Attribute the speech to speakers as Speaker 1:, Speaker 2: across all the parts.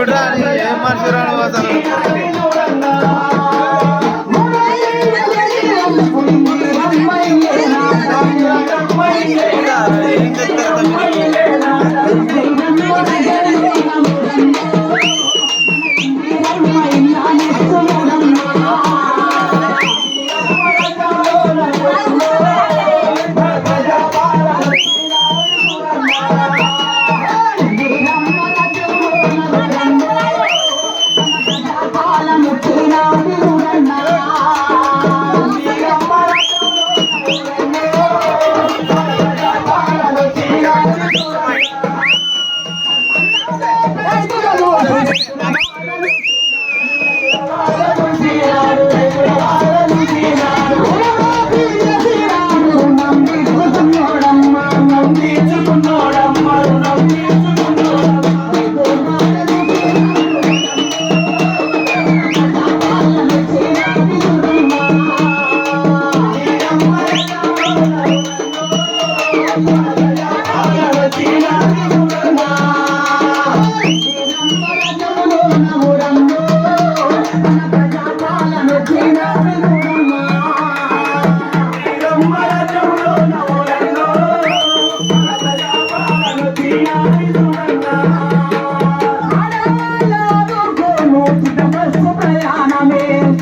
Speaker 1: బిడ్డ ఏం మనిషి రాని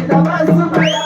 Speaker 2: Dá mais